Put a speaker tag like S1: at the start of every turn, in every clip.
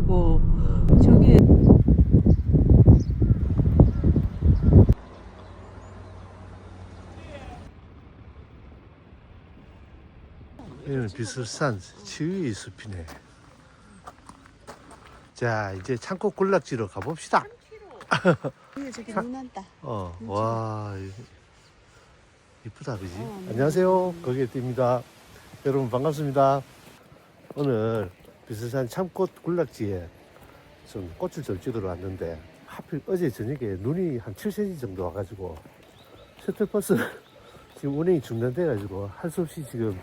S1: 연두 연두고 저기
S2: 여기는 비설산 치유의 숲이네. 자, 이제 창고 군락지로 가봅시다.
S1: 근데 저기
S2: 사-
S1: 눈 왔다.
S2: 어, 와, 이- 이쁘다, 그지?
S1: 어, 네.
S2: 안녕하세요. 거기에 띠입니다. 여러분 반갑습니다. 오늘 비설산 참꽃 군락지에 좀 꽃을 좀 찍으러 왔는데 하필 어제 저녁에 눈이 한 7cm 정도 와가지고 셔틀버스 지금 운행이 중단돼가지고 할 수 없이 지금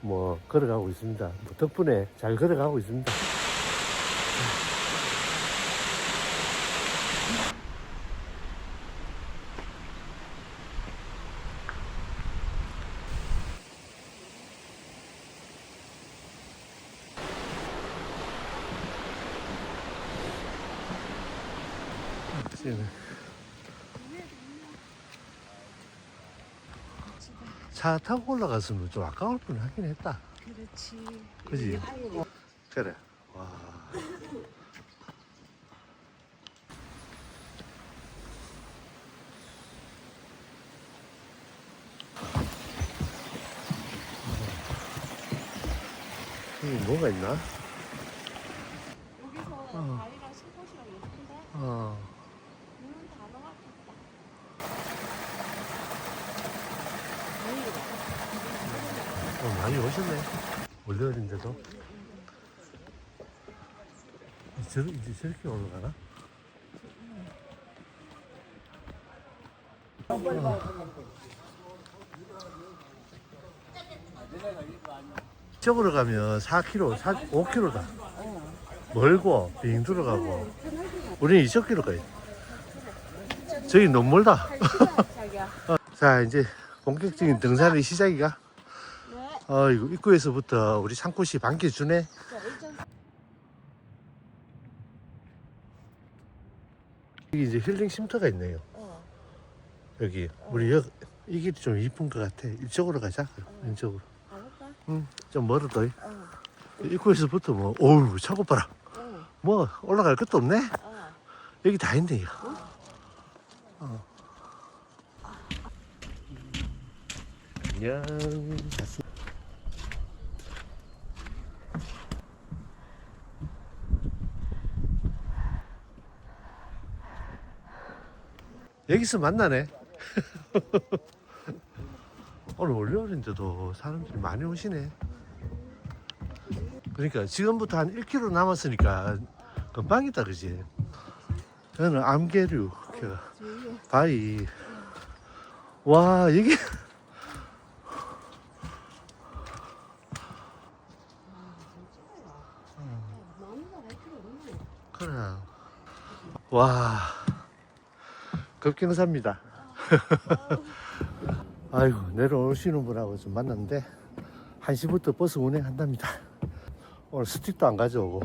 S2: 뭐 걸어가고 있습니다. 뭐 덕분에 잘 걸어가고 있습니다. 지금 차 타고 올라갔으면 좀 아까울 뻔 하긴 했다.
S1: 그렇지.
S2: 그지? 그래. 와. 여기 뭐가 있나?
S1: 여기서
S2: 어.
S1: 다리랑 신꽃이랑 예쁜데
S2: 어.
S1: 눈은 다 나왔겠다.
S2: 어, 많이 오셨네. 월요일인데도. 저, 이제 저렇게 올라가나? 저으로 가면 4km, 4, 5km다. 멀고, 빙 들어가고. 우리는 이쪽으로 가야 돼. 저기 너무 멀다.
S1: 자기야.
S2: 자, 이제 본격적인 등산의 시작이가.
S1: 네.
S2: 어이구 입구에서부터 우리 창꽃이 반겨주네 여기 이제 힐링 쉼터가 있네요
S1: 어.
S2: 여기 우리 여, 이 길이 좀 이쁜 것 같아 이쪽으로 가자 왼쪽으로
S1: 가볼까?
S2: 좀 멀어도
S1: 어.
S2: 입구에서부터 뭐 어우 차고 봐라
S1: 어.
S2: 뭐 올라갈 것도 없네
S1: 어.
S2: 여기 다 있네요 어. 안녕 여기서 만나네. 오늘 월요일인데도 사람들이 많이 오시네. 그러니까 지금부터 한 1km 남았으니까 금방이다 그지? 여기는 암계류 그 바위. 와 여기 와 급경사입니다. 아이고 내려오시는 분하고 좀 만났는데 1시부터 버스 운행한답니다. 오늘 스틱도 안 가져오고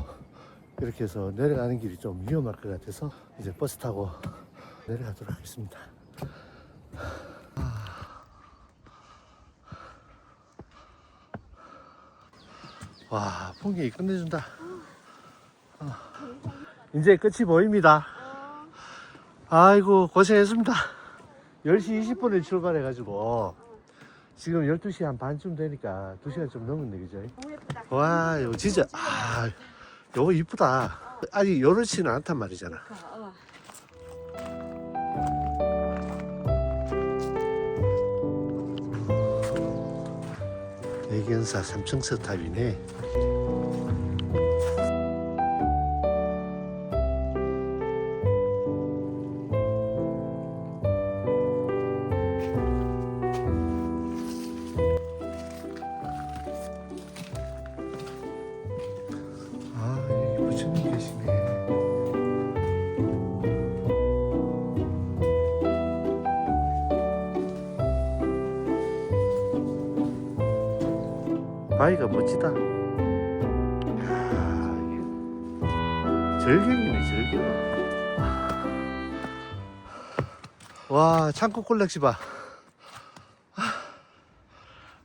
S2: 이렇게 해서 내려가는 길이 좀 위험할 것 같아서 이제 버스 타고 내려가도록 하겠습니다. 와 풍경이 끝내준다. 어. 이제 끝이 보입니다 아이고 고생했습니다 10시 20분에 출발해 가지고 지금 12시 한 반쯤 되니까 2시간 좀 넘었네 그죠. 와 이거 진짜 아 요거 이쁘다 아직 요렇지는 않단 말이잖아
S1: 어.
S2: 대견사 삼층서 탑이네 바위가 멋지다. 절경이네, 절경. 와, 창고 꼴렉시 봐.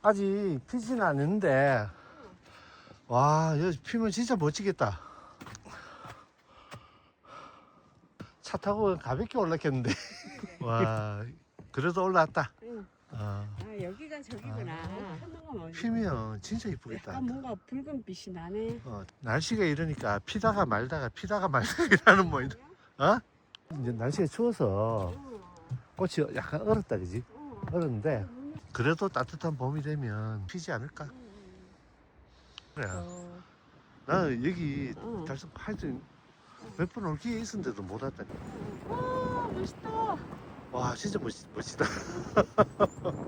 S2: 아직 피지는 않는데, 와, 여기 피면 진짜 멋지겠다. 차 타고 가볍게 올랐겠는데. 와, 그래도 올라왔다.
S1: 응.
S2: 아,
S1: 아 여기가 저기구나. 뭐
S2: 피면 진짜 이쁘겠다.
S1: 약간 뭔가 붉은 빛이 나네.
S2: 어, 날씨가 이러니까 피다가 말다가 피다가 말다가라는 뭐, 어? 이제 날씨가 추워서
S1: 어,
S2: 꽃이 약간 얼었다, 그지?
S1: 어.
S2: 얼었는데, 그래도 따뜻한 봄이 되면 피지 않을까? 그래.
S1: 어,
S2: 나는 여기
S1: 어.
S2: 달성 하여튼 몇 번 올 기회 있었는데도 못 왔다.
S1: 와 멋있다.
S2: 와 진짜 멋, 멋지다.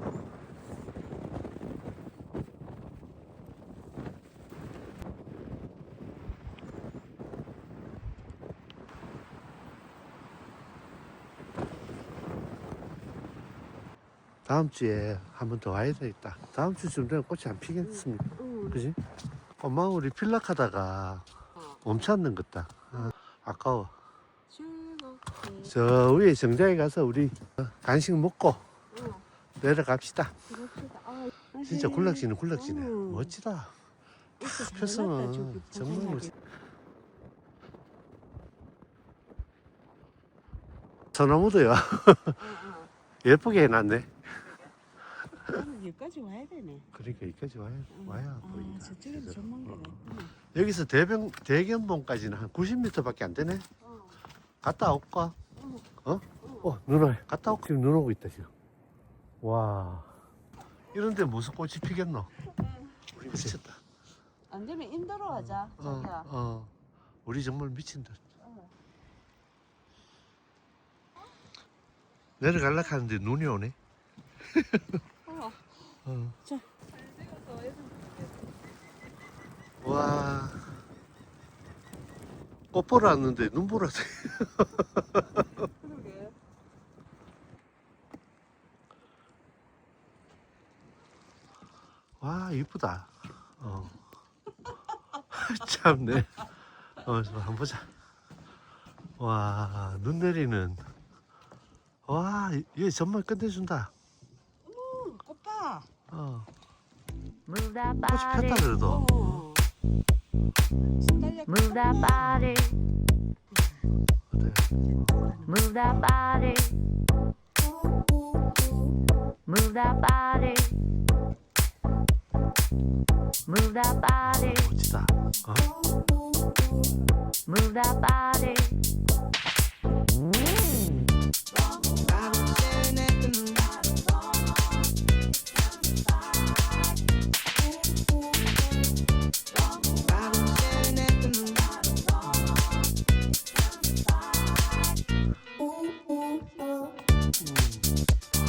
S2: 다음 주에 한 번 더 와야 되겠다. 다음 주쯤 되면 꽃이 안 피겠습니까?
S1: 응.
S2: 그지? 엄마 우리 필락하다가
S1: 어.
S2: 멈췄는 것다. 아, 아까워. 저 위에 정자에 가서 우리 간식 먹고
S1: 어,
S2: 내려갑시다.
S1: 아,
S2: 진짜
S1: 아직
S2: 굴락지는 굴락지네.
S1: 음.
S2: 멋지다. 폈으면 정말. 멋지. 소나무도요.
S1: 어, 어.
S2: 예쁘게 해놨네.
S1: 여기까지 와야 되네.
S2: 그러니까 여기까지 와야,
S1: 응.
S2: 와야
S1: 아,
S2: 보인다.
S1: 저쪽에. 전망대가
S2: 어.
S1: 있구나.
S2: 여기서 대병, 대견봉까지는 한 90m밖에 안 되네.
S1: 어,
S2: 갔다 올까?
S1: 어,
S2: 어? 눈 와. 갔다 올까? 지금 눈 오고 있다, 지금. 와. 이런데 무슨 꽃이 피겠노? 우리 미쳤다.
S1: 안 되면 인도로 가자.
S2: 어,
S1: 자기야.
S2: 어. 우리 정말 미친다.
S1: 어.
S2: 내려갈라 하는데 눈이 오네.
S1: 어.
S2: 어.
S1: 자.
S2: 와. 꽃 보러 왔는데 눈 보러 왔어.
S1: 그러게.
S2: 와, 이쁘다. 어. 참네. 어, 좀 한번 보자. 와, 눈 내리는. 와, 얘 정말 끝내준다.
S1: 음, 오빠.
S2: 어.
S3: Move that
S2: 꽃이
S3: body,
S2: 폈다 그래도.
S1: 어. 신달려.
S3: move that body,
S2: 어때?
S3: move that body, move that body, move that body,
S2: 멋지다. 어?
S3: move that body.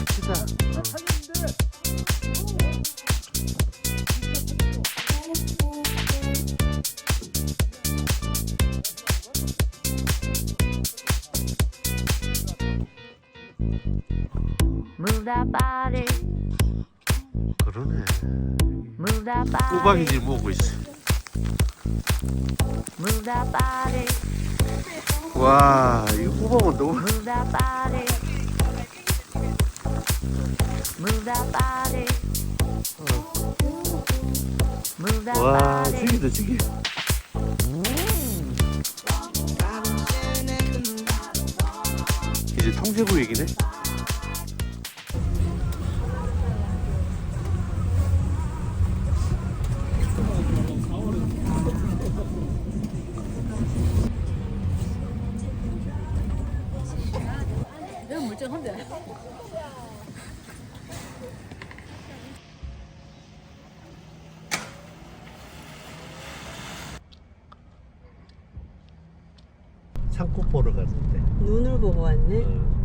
S2: 멋지다.
S3: Move that body,
S2: 그러네.
S3: move that body,
S2: 우박이지 뭐고 있어.
S3: move that body,
S2: 와, 이 우박은 너무.
S3: move that body, move that body, move that
S2: 와,
S3: body.
S2: 죽이다, 죽이. 이제 통제구 얘기네. 산꽃 보러 갔는데.
S1: 눈을 보고 왔네. 여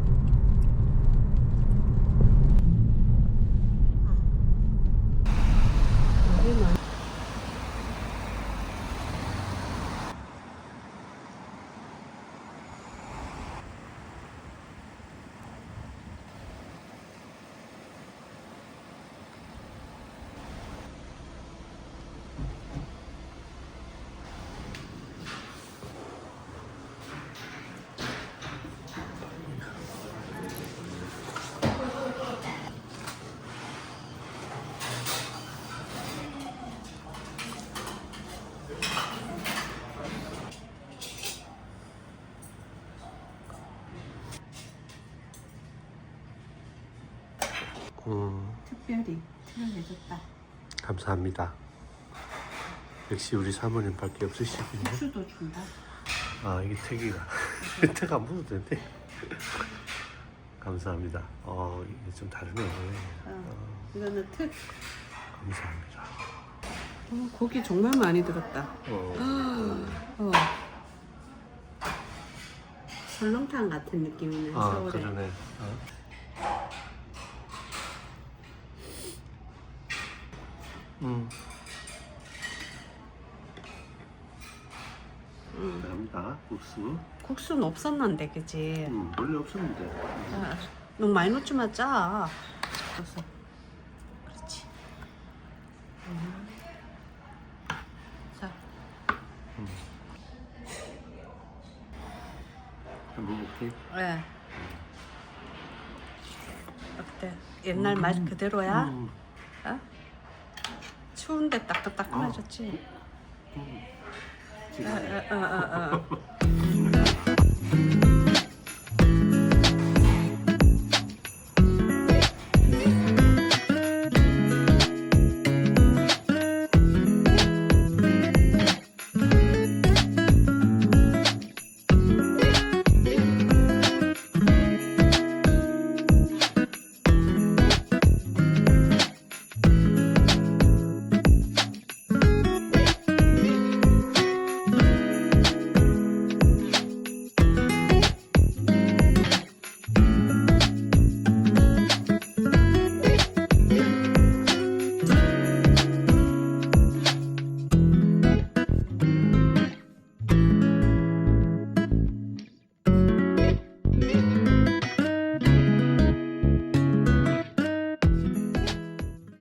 S2: 음,
S1: 특별히 출연해줬다.
S2: 감사합니다. 역시 우리 사모님 밖에 없으시군요.
S1: 수도 준다.
S2: 아 이게 택이가 택 안 묻어도 되는데. 감사합니다. 어 이게 좀 다르네.
S1: 어, 이거는 특.
S2: 감사합니다.
S1: 어, 고기 정말 많이 들었다.
S2: 어,
S1: 어. 설렁탕 같은 느낌이네.
S2: 아
S1: 서울에.
S2: 그러네. 어. 음.
S1: 음.
S2: 감사합니다. 국수.
S1: 국수는 없었는데, 그지?
S2: 음, 원래 없었는데.
S1: 아, 너무 많이 넣지 마, 짜. 그래서. 그렇지. 음. 자,
S2: 한번 먹게.
S1: 예. 어때? 옛날 맛 그대로야?
S2: 음.
S1: 어? 추운데 따끈따끈해졌지?
S2: 음.
S1: 어, 어, 어, 어, 어.